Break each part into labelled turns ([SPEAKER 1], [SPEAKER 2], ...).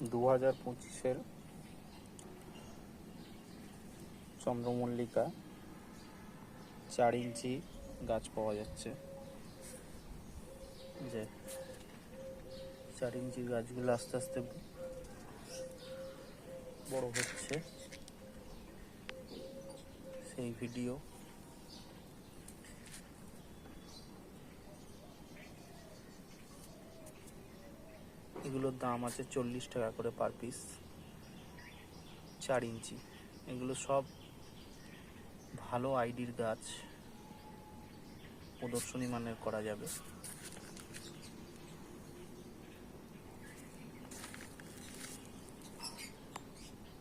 [SPEAKER 1] দু হাজার পঁচিশের চন্দ্রমল্লিকা চার ইঞ্চি গাছ পাওয়া যাচ্ছে। যে চার ইঞ্চি গাছগুলো আস্তে আস্তে বড় হচ্ছে। সেই ভিডিও এগুলোর দাম আছে চল্লিশ টাকা করে পার পিস চার ইঞ্চি। এগুলো সব ভালো আইডির গাছ। প্রদর্শনী মানের করা যাবে।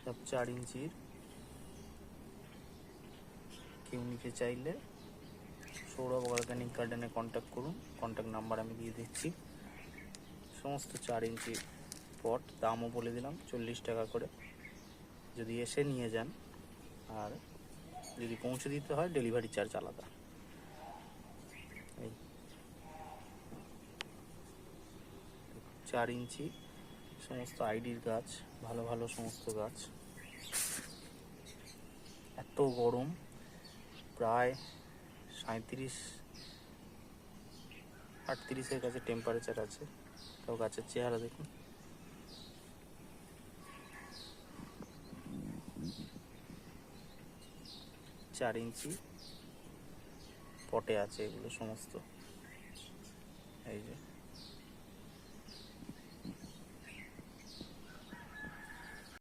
[SPEAKER 1] সব চার ইঞ্চির। কেউ নিতে চাইলে সৌরভ অর্গানিক গার্ডেনে কন্ট্যাক্ট করুন। কন্ট্যাক্ট নাম্বার আমি দিয়ে দিচ্ছি। সমস্ত চার ইঞ্চি পট দামও বলে দিলাম, চল্লিশ টাকা করে। যদি এসে নিয়ে যান, আর যদি পৌঁছে দিতে হয় ডেলিভারি চার্জ আলাদা। এই। চার ইঞ্চি সমস্ত আইডির গাছ, ভালো ভালো সমস্ত গাছ। এত গরম, প্রায় সাঁত্রিশ আটত্রিশের কাছে টেম্পারেচার আছে। তাও গাছের চেহারা দেখুন। চার ইঞ্চি পটে আছে এগুলো সমস্ত। এই যে।